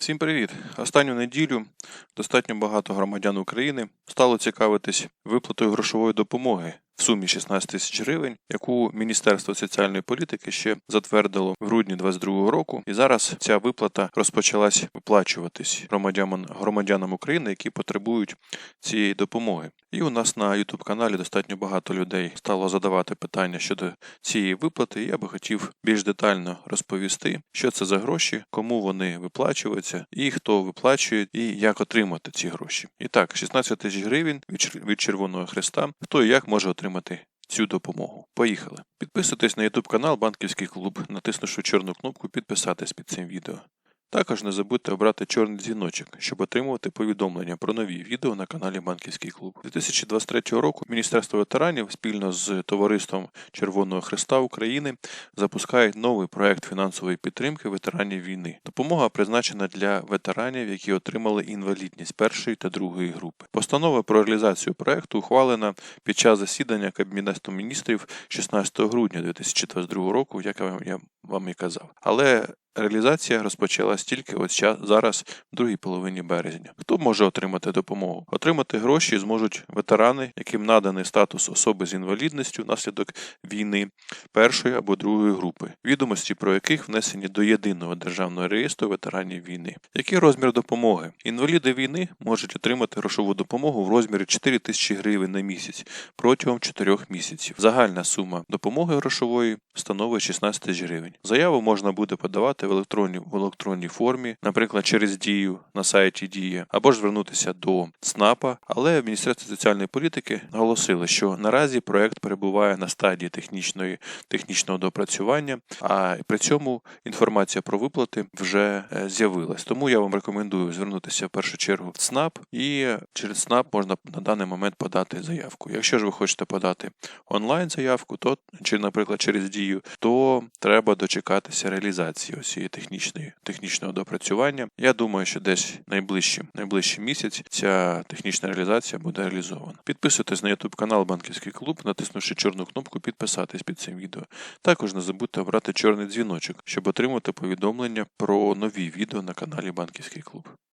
Всім привіт! Останню неділю достатньо багато громадян України стало цікавитись виплатою грошової допомоги в сумі 16 тисяч гривень, яку Міністерство соціальної політики ще затвердило в грудні 2022 року. І зараз ця виплата розпочалась виплачуватись громадянам, громадянам України, які потребують цієї допомоги. І у нас на YouTube каналі достатньо багато людей стало задавати питання щодо цієї виплати. Я би хотів більш детально розповісти, що це за гроші, кому вони виплачуються, і хто виплачує, і як отримати ці гроші. І так, 16 тисяч гривень від Червоного Христа. Хто і як може отримати цю допомогу? Поїхали. Підписуйтесь на YouTube канал Банківський клуб, натиснувши чорну кнопку підписатись під цим відео. Також не забудьте обрати чорний дзвіночок, щоб отримувати повідомлення про нові відео на каналі Банківський клуб. 2023 року Міністерство ветеранів спільно з товариством Червоного Христа України запускають новий проект фінансової підтримки ветеранів війни. Допомога призначена для ветеранів, які отримали інвалідність першої та другої групи. Постанова про реалізацію проекту ухвалена під час засідання Кабінету міністрів 16 грудня 2022 року, як я вам- і казав. Але Реалізація розпочалась тільки ось ча- зараз, в другій половині березня. Хто може отримати допомогу? Отримати гроші зможуть ветерани, яким наданий статус особи з інвалідністю внаслідок війни першої або другої групи, відомості про яких внесені до єдиного державного реєстру ветеранів війни. Який розмір допомоги? Інваліди війни можуть отримати грошову допомогу в розмірі 4 тисячі гривень на місяць протягом 4 місяців. Загальна сума допомоги грошової становить 16 тисяч гривень. Заяву можна буде подавати в електронній в електронній формі, наприклад, через дію на сайті Дія, або ж звернутися до ЦНАПа. Але Міністерство соціальної політики оголосило, що наразі проект перебуває на стадії технічної технічного допрацювання, а при цьому інформація про виплати вже е, з'явилась. Тому я вам рекомендую звернутися в першу чергу в ЦНАП, і через ЦНАП можна на даний момент подати заявку. Якщо ж ви хочете подати онлайн заявку, то чи, наприклад, через дію, то треба дочекатися реалізації цієї технічної технічного допрацювання. Я думаю, що десь найближчим найближчий місяць ця технічна реалізація буде реалізована. Підписуйтесь на YouTube канал Банківський клуб, натиснувши чорну кнопку підписатись під цим відео. Також не забудьте обрати чорний дзвіночок, щоб отримати повідомлення про нові відео на каналі Банківський клуб.